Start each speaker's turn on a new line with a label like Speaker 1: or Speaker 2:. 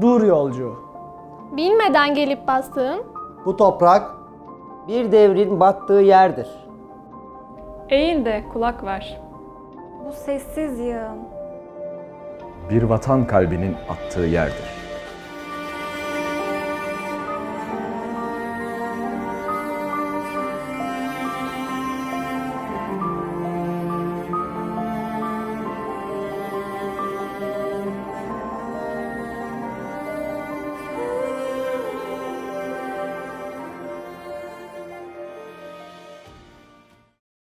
Speaker 1: Dur yolcu.
Speaker 2: Bilmeden gelip bastığın,
Speaker 3: Bu toprak
Speaker 4: Bir devrin battığı yerdir.
Speaker 5: Eğil de kulak ver.
Speaker 6: Bu sessiz yığın.
Speaker 7: Bir vatan kalbinin attığı yerdir.